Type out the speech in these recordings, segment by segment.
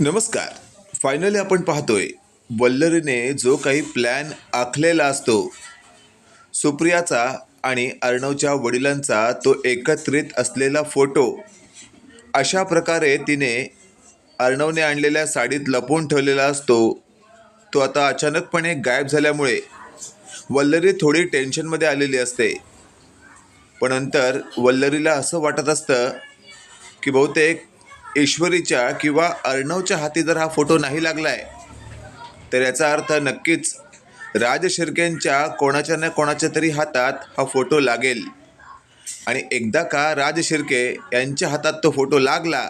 नमस्कार. फायनली आपण पाहतोय वल्लरीने जो काही प्लॅन आखलेला असतो सुप्रियाचा आणि अर्णवच्या वडिलांचा तो एकत्रित असलेला फोटो अशा प्रकारे तिने अर्णवने आणलेल्या साडीत लपवून ठेवलेला असतो. तो आता अचानकपणे गायब झाल्यामुळे वल्लरी थोडी टेन्शनमध्ये आलेली असते. पण नंतर वल्लरीला असं वाटत असतं की बहुतेक ईश्वरीच्या किंवा अर्णवच्या हाती जर हा फोटो नाही लागलाय तर याचा अर्थ नक्कीच राज शिर्केंच्या कोणाच्या ना कोणाच्या तरी हातात हा फोटो लागेल. आणि एकदा का राज शिर्के यांच्या हातात तो फोटो लागला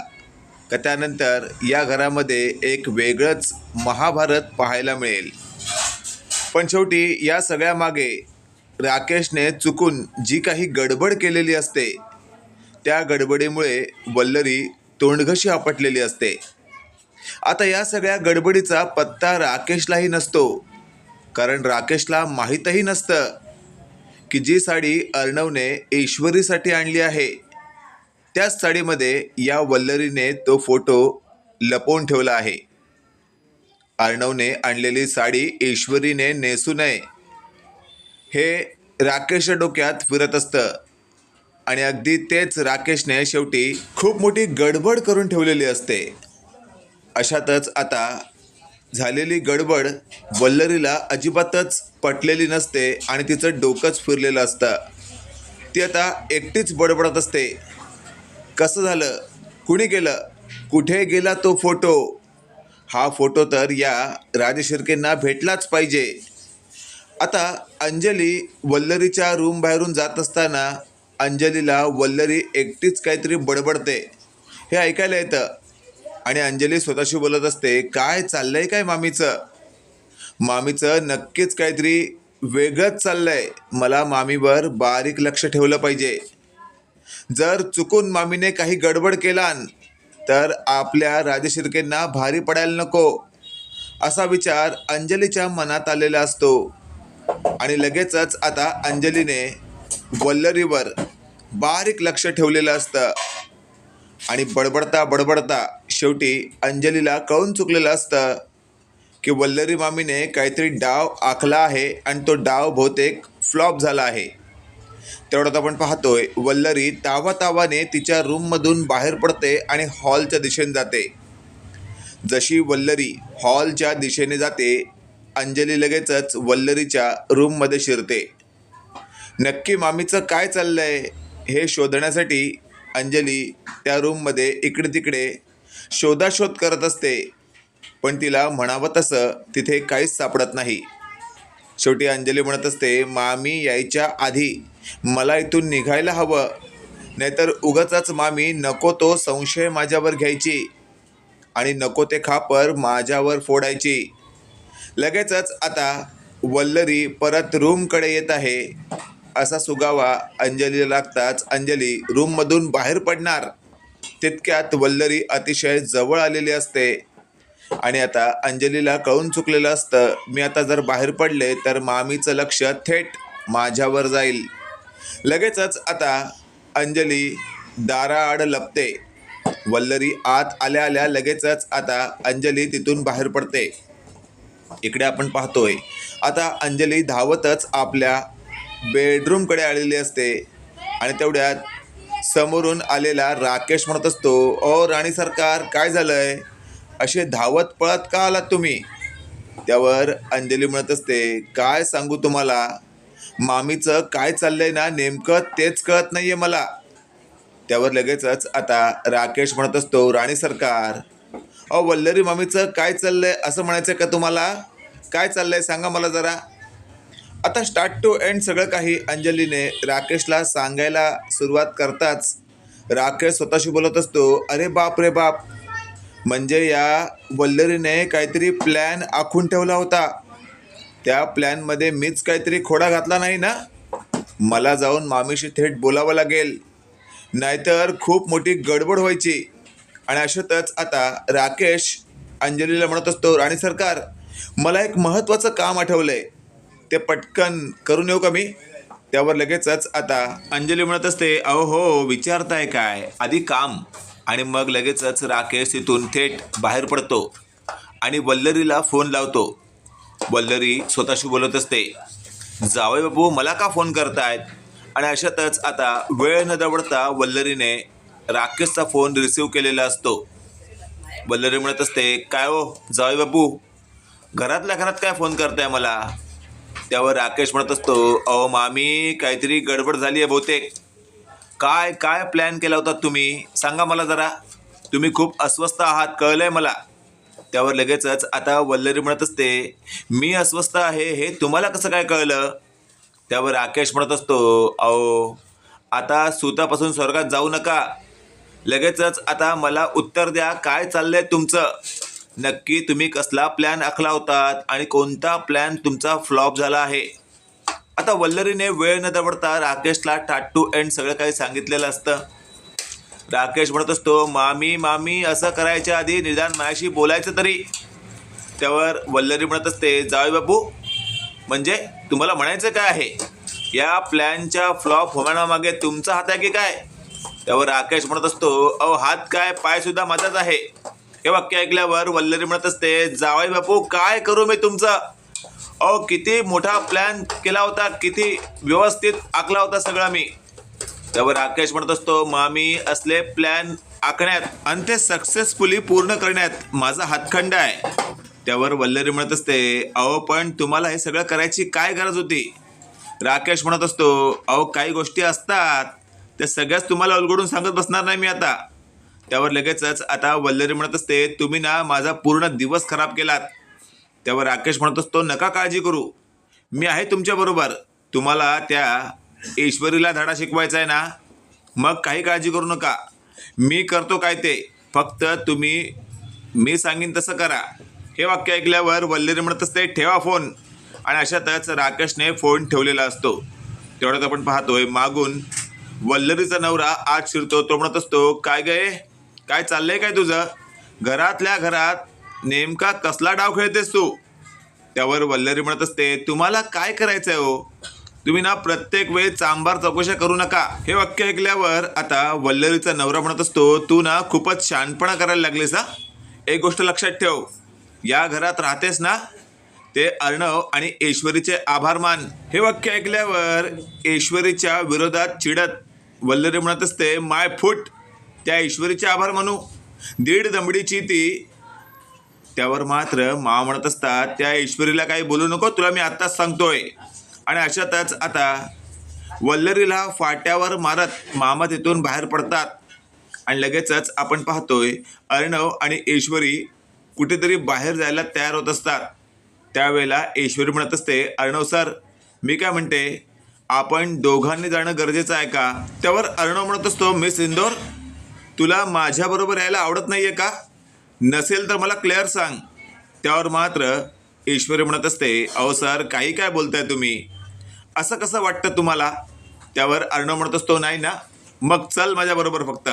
का त्यानंतर या घरामध्ये एक वेगळंच महाभारत पाहायला मिळेल. पण शेवटी या सगळ्यामागे राकेशने चुकून जी काही गडबड केलेली असते त्या गडबडीमुळे वल्लरी तोंडघशी आपटलेली असते. आता या सगळ्या गडबडीचा पत्ता राकेशलाही नसतो. कारण राकेशला माहीतही नसतं की जी साडी अर्णवने ईश्वरीसाठी आणली आहे. त्याच साडीमध्ये या वल्लरीने तो फोटो लपवून ठेवला आहे. अर्णवने आणलेली साडी ईश्वरीने नेसू नये. हे राकेशच्या डोक्यात फिरत असतं. आणि अगदी तेच राकेशने शेवटी खूप मोठी गडबड करून ठेवलेली असते. अशातच आता झालेली गडबड वल्लरीला अजिबातच पटलेली नसते आणि तिचं डोकंच फिरलेलं असतं. ती आता एकटीच बडबडत असते. कसं झालं? कुणी गेलं कुठे गेला तो फोटो? हा फोटो तर या राजशिर्केंना भेटलाच पाहिजे. आता अंजली वल्लरीच्या रूम बाहेरून जात असताना अंजलीला वल्लरी एकटीच काहीतरी बडबडते. हे ऐकायला येतं. आणि अंजली स्वतःशी बोलत असते काय चाललंय काय मामीचं? मामीचं नक्कीच काहीतरी वेगळंच चाललंय. मला मामीवर बारीक लक्ष ठेवलं पाहिजे. जर चुकून मामीने काही गडबड केला तर आपल्या राजशिर्केंना भारी पडायला नको असा विचार अंजलीच्या मनात आलेला असतो. आणि लगेचच आता अंजलीने वल्लरीवर बारीक लक्ष ठेवलेलं असतं. आणि बडबडता बडबडता शेवटी अंजलीला कळून चुकलेलं असतं की वल्लरी मामीने काहीतरी डाव आखला आहे आणि तो डाव बहुतेक फ्लॉप झाला आहे. तेवढ्यात आपण पाहतोय वल्लरी तावातावाने तिच्या रूममधून बाहेर पडते आणि हॉलच्या दिशेने जाते. जशी वल्लरी हॉलच्या दिशेने जाते अंजली लगेचच वल्लरीच्या रूममध्ये शिरते. नक्की मामीचं काय चाललंय? हे शोधण्यासाठी अंजली त्या रूममध्ये इकडे तिकडे शोधाशोध करत असते. पण तिला म्हणावं तसं तिथे काहीच सापडत नाही. शेवटी अंजली म्हणत असते मामी यायच्या आधी मला इथून निघायला हवं. नाहीतर उगाचच मामी नको तो संशय माझ्यावर घ्यायची आणि नको ते खापर माझ्यावर फोडायची. लगेचच आता वल्लरी परत रूमकडे येत आहे. असा सुगावा अंजलीला लागताच अंजली रूममधून बाहेर पडणार. तितक्यात वल्लरी अतिशय जवळ आलेली असते. आणि आता अंजलीला कळून चुकलेलं असतं मी आता जर बाहेर पडले तर मामीचं लक्ष थेट माझ्यावर जाईल. लगेचच आता अंजली दाराआड लपते. वल्लरी आत आल्या आल्या लगेचच आता अंजली तिथून बाहेर पडते. इकडे आपण पाहतोय आता अंजली धावतच आपल्या बेडरूमकडे आलेली असते. आणि तेवढ्यात समोरून आलेला राकेश म्हणत असतो ओ राणी सरकार काय झालंय? असे धावत पळत का आलात तुम्ही? त्यावर अंजली म्हणत असते काय सांगू तुम्हाला? मामीचं काय चाललंय ना नेमकं तेच कळत नाही आहे मला. त्यावर लगेचच आता राकेश म्हणत असतो राणी सरकार अहो वल्लरी मामीचं काय चाललंय? असं म्हणायचं का तुम्हाला? काय चाललंय? सांगा मला जरा. आता स्टार्ट टू एंड सगळं काही अंजलीने राकेशला सांगायला सुरुवात करताच राकेश स्वतःशी बोलत असतो अरे बाप रे बाप. म्हणजे या वल्लरीने काहीतरी प्लॅन आखून ठेवला होता. त्या प्लॅनमध्ये मीच काहीतरी खोडा घातला नाही ना? मला जाऊन मामीशी थेट बोलावं लागेल. नाहीतर खूप मोठी गडबड व्हायची. आणि अशातच आता राकेश अंजलीला म्हणत असतो राणी सरकार मला एक महत्त्वाचं काम आठवलं आहे ते पटकन करून येऊ का मी? त्यावर लगेचच आता अंजली म्हणत असते अहो हो विचारताय काय? आधी काम. आणि मग लगेचच राकेश तिथून थेट बाहेर पडतो आणि वल्लरीला फोन लावतो. वल्लरी स्वतःशी बोलत असते जावई बाबू मला का फोन करतायत? आणि अशातच आता वेळ न दवडता वल्लरीने राकेशचा फोन रिसीव केलेला असतो. वल्लरी म्हणत असते काय हो जावई बाबू? घरातल्या घरात काय फोन करताय मला? त्यावर राकेश म्हणत असतो अहो मामी काहीतरी गडबड झाली आहे बहुतेक. काय काय प्लॅन केला होता तुम्ही? सांगा मला जरा. तुम्ही खूप अस्वस्थ आहात कळलं आहे मला. त्यावर लगेचच आता वल्लरी म्हणत असते मी अस्वस्थ आहे हे तुम्हाला कसं काय कळलं? त्यावर राकेश म्हणत असतो अहो आता सुतापासून स्वर्गात जाऊ नका. लगेचच आता मला उत्तर द्या काय चाललंय तुमचं? नक्की तुम्ही कसला प्लॅन आखला होतात आणि कोणता प्लॅन तुमचा फ्लॉप झाला आहे? आता वल्लरीने वेळ न दवडता राकेशला टाट टू एंड सगळं काही सांगितलेलं असतं. राकेश म्हणत असतो मामी मामी असं करायच्या आधी निदान माझ्याशी बोलायचं तरी. त्यावर वल्लरी म्हणत असते जावे बाबू म्हणजे तुम्हाला म्हणायचं काय आहे? या प्लॅनच्या फ्लॉप होण्यामागे तुमचा हात आहे की काय? त्यावर राकेश म्हणत असतो अहो हात काय पायसुद्धा माझाच आहे. हे वाक्य ऐकल्यावर वल्लरी म्हणत असते जावाई बापू काय करू मी तुमचं? अहो किती मोठा प्लॅन केला होता किती व्यवस्थित आखला होता सगळा मी. त्यावर राकेश म्हणत असतो मामी असले प्लॅन आखण्यात आणि ते सक्सेसफुली पूर्ण करण्यात माझा हातखंड आहे. त्यावर वल्लरी म्हणत असते अहो पण तुम्हाला हे सगळं करायची काय गरज होती? राकेश म्हणत असतो अहो काही गोष्टी असतात त्या सगळ्याच तुम्हाला उलगडून सांगत बसणार नाही मी आता. त्यावर लगेचच आता वल्लरी म्हणत असते तुम्ही ना माझा पूर्ण दिवस खराब केलात. त्यावर राकेश म्हणत असतो नका काळजी करू. मी आहे तुमच्याबरोबर तुम्हाला त्या ईश्वरीला धडा शिकवायचा आहे ना? मग काही काळजी करू नका. मी करतो काय ते? फक्त तुम्ही मी सांगेन तसं करा. हे वाक्य ऐकल्यावर वल्लरी म्हणत असते ठेवा फोन. आणि अशातच राकेशने फोन ठेवलेला असतो. तेवढ्यात आपण पाहतोय मागून वल्लरीचा नवरा आज शिरतो. तो म्हणत असतो काय गे काय चाललंय काय तुझं? घरातल्या घरात नेमका कसला डाव खेळतेस तू? त्यावर वल्लरी म्हणत असते तुम्हाला काय करायचं आहे हो? तुम्ही ना प्रत्येक वेळी चांबार चौकशा करू नका. हे वाक्य ऐकल्यावर आता वल्लरीचा नवरा म्हणत असतो तू ना खूपच शहाणपणा करायला लागलीस ना एक गोष्ट लक्षात ठेव. या घरात राहतेस ना? ते अर्णव आणि ऐश्वरीचे आभार मान. हे वाक्य ऐकल्यावर ऐश्वरीच्या विरोधात चिडत वल्लरी म्हणत असते माय फूट त्या ईश्वरीचे आभार मानू. दीड दमडीची ती. त्यावर मात्र मा म्हणत असतात त्या ईश्वरीला काही बोलू नको तुला मी आत्ताच सांगतोय. आणि अशातच आता वल्लरीला फाट्यावर मारत मामा तिथून बाहेर पडतात. आणि लगेचच आपण पाहतोय अर्णव आणि ईश्वरी कुठेतरी बाहेर जायला तयार होत असतात. त्यावेळेला ईश्वरी म्हणत असते अर्णव सर मी काय म्हणते? आपण दोघांनी जाणं गरजेचं आहे का? त्यावर अर्णव म्हणत असतो मिस इंदोर तुला माझ्याबरोबर यायला आवडत नाही आहे का? नसेल तर मला क्लिअर सांग. त्यावर मात्र ईश्वरी म्हणत असते अहो सर काही काय बोलताय तुम्ही? असं कसं वाटतं तुम्हाला? त्यावर अर्णव म्हणत असतो नाही ना मग चल माझ्याबरोबर फक्त.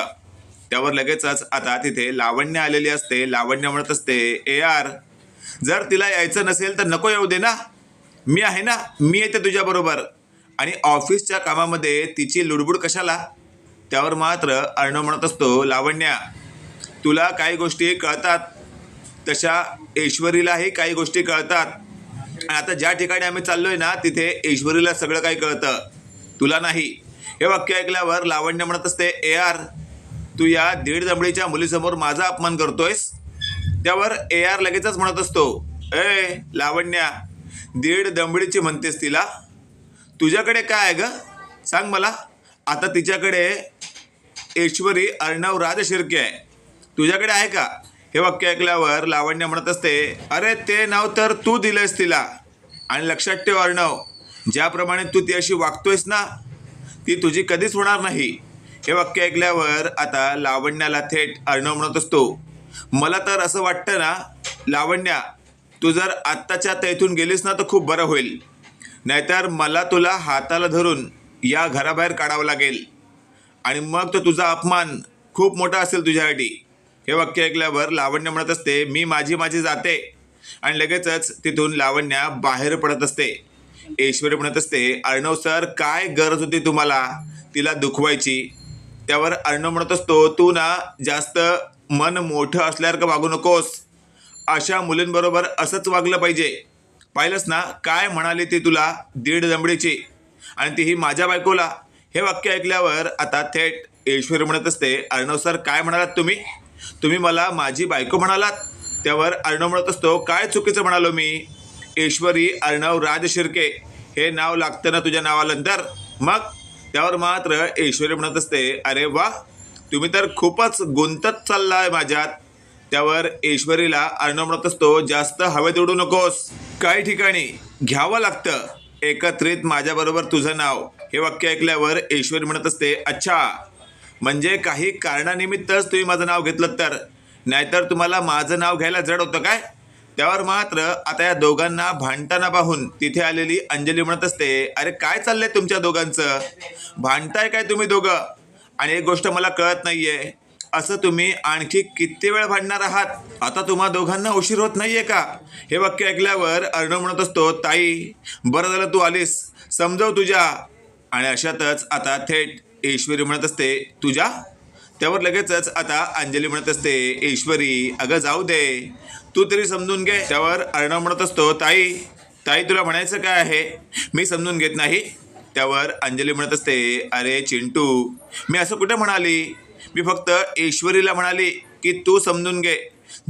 त्यावर लगेचच आता तिथे लावण्य आलेली असते. लावण्य म्हणत असते ए आर जर तिला यायचं नसेल तर नको येऊ दे ना. मी आहे ना मी येते तुझ्याबरोबर. आणि ऑफिसच्या कामामध्ये तिची लुडबुड कशाला? त्यावर मात्र अर्णव म्हणत असतो लावण्या तुला काही गोष्टी कळतात. तशा ऐश्वरीलाही काही गोष्टी कळतात. आता ज्या ठिकाणी आम्ही चाललोय ना तिथे ऐश्वरीला सगळं काही कळतं. तुला नाही. हे वाक्य ऐकल्यावर लावण्य म्हणत असते ए आर तू या दीड दमडीच्या मुलीसमोर माझा अपमान करतोयस? त्यावर ए आर लगेचच म्हणत असतो ए लावण्या दीड दमडीची म्हणतेस तिला? तुझ्याकडे काय आहे ग? सांग मला. आता तिच्याकडे ईश्वरी अर्णव राजशिर्के आहे. तुझ्याकडे आहे का? हे वाक्य ऐकल्यावर लावण्य म्हणत असते अरे ते नाव तर तू दिलंस तिला. आणि लक्षात ठेव अर्णव ज्याप्रमाणे तू ती अशी वागतोयस ना ती तुझी कधीच होणार नाही. हे वाक्य ऐकल्यावर आता लावण्याला थेट अर्णव म्हणत असतो मला तर असं वाटतं ना लावण्या तू जर आत्ताच्या आत्ता इथून गेलीस ना तर खूप बरं होईल. नाहीतर मला तुला हाताला धरून या घराबाहेर काढावं लागेल. आणि मग तो तुझा अपमान खूप मोठा असेल तुझ्यासाठी. हे वाक्य ऐकल्यावर लावण्य म्हणत असते मी माझी माझी जाते. आणि लगेचच तिथून लावण्या बाहेर पडत असते. ऐश्वर्य म्हणत असते अर्णव सर काय गरज होती तुम्हाला? तिला दुखवायची. त्यावर अर्णव म्हणत असतो तू ना जास्त मन मोठं असल्यासारखं वागू नकोस? अशा मुलींबरोबर असंच वागलं पाहिजे. पाहिलंस ना काय म्हणाली ती तुला दीड जमडीची? आणि तीही माझ्या बायकोला. हे वाक्य ऐकल्यावर आता थेट ईश्वरी म्हणत असते अर्णव सर काय म्हणालात तुम्ही? तुम्ही मला माझी बायको म्हणालात? त्यावर अर्णव म्हणत असतो काय चुकीचं म्हणालो मी? ईश्वरी अर्णव राज शिर्के हे नाव लागतं ना तुझ्या नावानंतर? मग? त्यावर मात्र ईश्वरी म्हणत असते अरे वा तुम्ही तर खूपच गुंतत चाललाय माझ्यात. त्यावर ईश्वरीला अर्णव म्हणत असतो जास्त हवेत उडू नकोस. काही ठिकाणी घ्यावं लागतं. एकत्रित माझ्याबरोबर तुझं नाव हे वाक्य ऐकल्यावर ईश्वरी म्हणत असते अच्छा म्हणजे काही कारणानिमित्तच तुम्ही माझं नाव घेतलं तर? नाहीतर तुम्हाला माझं नाव घ्यायला जड होतं काय? त्यावर मात्र आता या दोघांना भांडताना पाहून तिथे आलेली अंजली म्हणत असते अरे काय चाललंय तुमच्या दोघांचं? भांडताय काय तुम्ही दोघं? आणि एक गोष्ट मला कळत नाहीये. असं तुम्ही आणखी किती वेळ भांडणार आहात? आता तुम्हा दोघांना उशीर होत नाहीये का? हे वाक्य ऐकल्यावर अर्णव म्हणत असतो ताई बरं झालं तू आलीस. समजव तुझ्या. आणि अशातच आता थेट ईश्वरी म्हणत असते तुझ्या? त्यावर लगेचच आता अंजली म्हणत असते ईश्वरी अगं जाऊ दे. तू तरी समजून घे. त्यावर अर्णव म्हणत असतो ताई ताई तुला म्हणायचं काय आहे? मी समजून घेत नाही. त्यावर अंजली म्हणत असते अरे चिंटू मी असं कुठे म्हणाली? मी फक्त ईश्वरीला म्हणाली की तू समजून घे.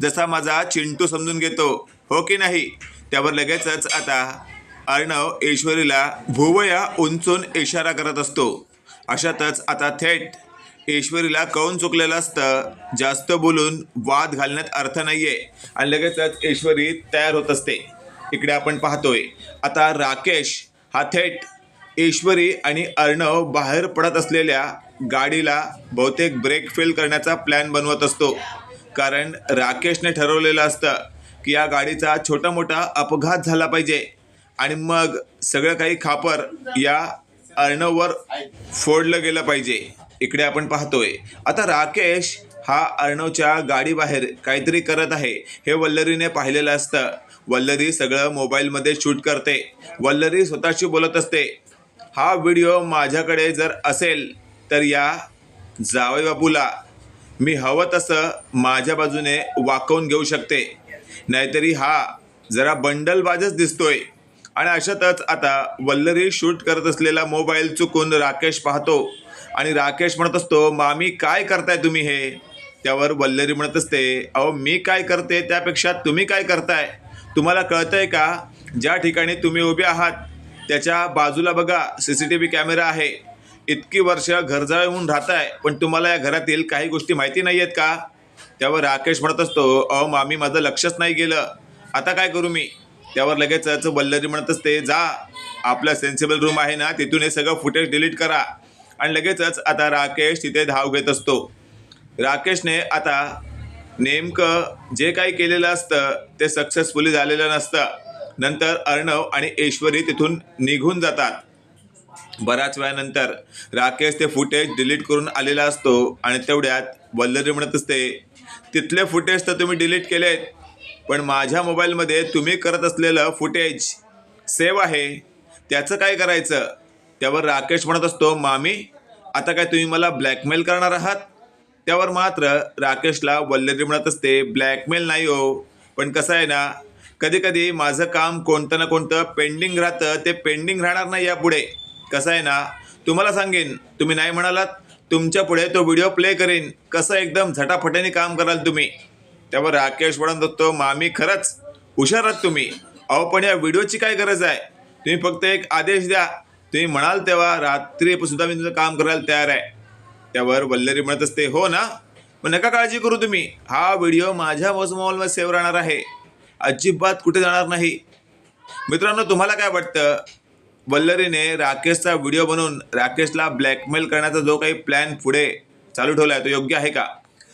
जसा माझा चिंटू समजून घेतो हो की नाही? त्यावर लगेचच आता अर्णव ऐश्वरीला भुवया उंचून इशारा करत असतो. अशातच आता थेट ईश्वरीला कौन चुकलेलं असतं? जास्त बोलून वाद घालण्यात अर्थ नाही आहे आणि लगेचच ईश्वरी तयार होत असते. इकडे आपण पाहतोय. आता राकेश हा थेट ईश्वरी आणि अर्णव बाहेर पडत असलेल्या गाडीला बहुतेक ब्रेक फेल करण्याचा प्लॅन बनवत असतो. कारण राकेशने ठरवलेलं असतं की या गाडीचा छोटा मोठा अपघात झाला पाहिजे. आणि मग सगळं काही खापर या अर्णववर फोडलं गेलं पाहिजे. इकडे आपण पाहतोय. आता राकेश हा अर्णवच्या गाडीबाहेर काहीतरी करत आहे. हे वल्लरीने पाहिलेलं असतं. वल्लरी सगळं मोबाईलमध्ये शूट करते. वल्लरी स्वतःशी बोलत असते. हा व्हिडिओ माझ्याकडे जर असेल तर या जावई बापूला. मी हवं तसं माझ्या बाजूने वाकवून घेऊ शकते. नाहीतरी हा जरा बंडलबाजच दिसतोय. आणि अशातच आता वल्लरी शूट करत असलेला मोबाईल चुकून राकेश पाहतो. आणि राकेश म्हणत असतो मामी काय करताय तुम्ही हे? त्यावर वल्लरी म्हणत असते अहो मी काय करते त्यापेक्षा तुम्ही काय करताय? तुम्हाला कळतंय का? ज्या ठिकाणी तुम्ही उभे आहात त्याच्या बाजूला बघा C C T V camera आहे. इतकी वर्ष घरजावे राहत राहताय पण तुम्हाला या घरातील काही गोष्टी माहिती नाही आहेत का? त्यावर राकेश म्हणत असतो अहो मामी माझं लक्षच नाही गेलं. आता काय करू मी? त्यावर लगेचच वल्लरी म्हणत असते जा आपला सेन्सिबल रूम आहे ना तिथून हे सगळं फुटेज डिलीट करा. आणि लगेचच आता राकेश तिथे धाव घेत असतो. राकेशने आता नेमकं जे काही केलेलं असतं ते सक्सेसफुली झालेलं नसतं. नंतर अर्णव आणि ऐश्वरी तिथून निघून जातात. बऱ्याच वेळानंतर राकेश ते फुटेज डिलीट करून आलेला असतो आणि तेवढ्यात वल्लरी म्हणत असते तिथले फुटेज तर तुम्ही डिलीट केलेत. पण माझ्या मोबाईलमध्ये तुम्ही करत असलेलं फुटेज सेव्ह आहे. त्याचं काय करायचं? त्यावर राकेश म्हणत असतो मामी आता काय तुम्ही मला ब्लॅकमेल करणार आहात? त्यावर मात्र राकेशला वल्लरी म्हणत असते ब्लॅकमेल नाही हो. पण कसं आहे ना कधी कधी माझं काम कोणतं ना कोणतं पेंडिंग राहतं. ते पेंडिंग राहणार नाही यापुढे. कसं आहे ना तुम्हाला सांगेन तुम्ही नाही म्हणालात तुमच्यापुढे तो व्हिडिओ प्ले करेन. कसं एकदम झटाफटाने काम कराल तुम्ही. त्यावर राकेश वडन दत्तो मामी खरंच हुशार आहात तुम्ही. अहो पण या व्हिडिओची काय गरज आहे? तुम्ही फक्त एक आदेश द्या. तुम्ही म्हणाल तेव्हा रात्री सुद्धा मी तुझं काम करायला तयार आहे. त्यावर वल्लरी म्हणत असते हो ना? मग नका काळजी करू तुम्ही. हा व्हिडिओ माझ्या मोबाईलमध्ये सेव्ह राहणार आहे. अजिबात कुठे जाणार नाही. मित्रांनो तुम्हाला काय वाटतं? वल्लरीने राकेशचा व्हिडिओ बनवून राकेशला ब्लॅकमेल करण्याचा जो काही प्लॅन पुढे चालू ठेवला आहे तो योग्य आहे का?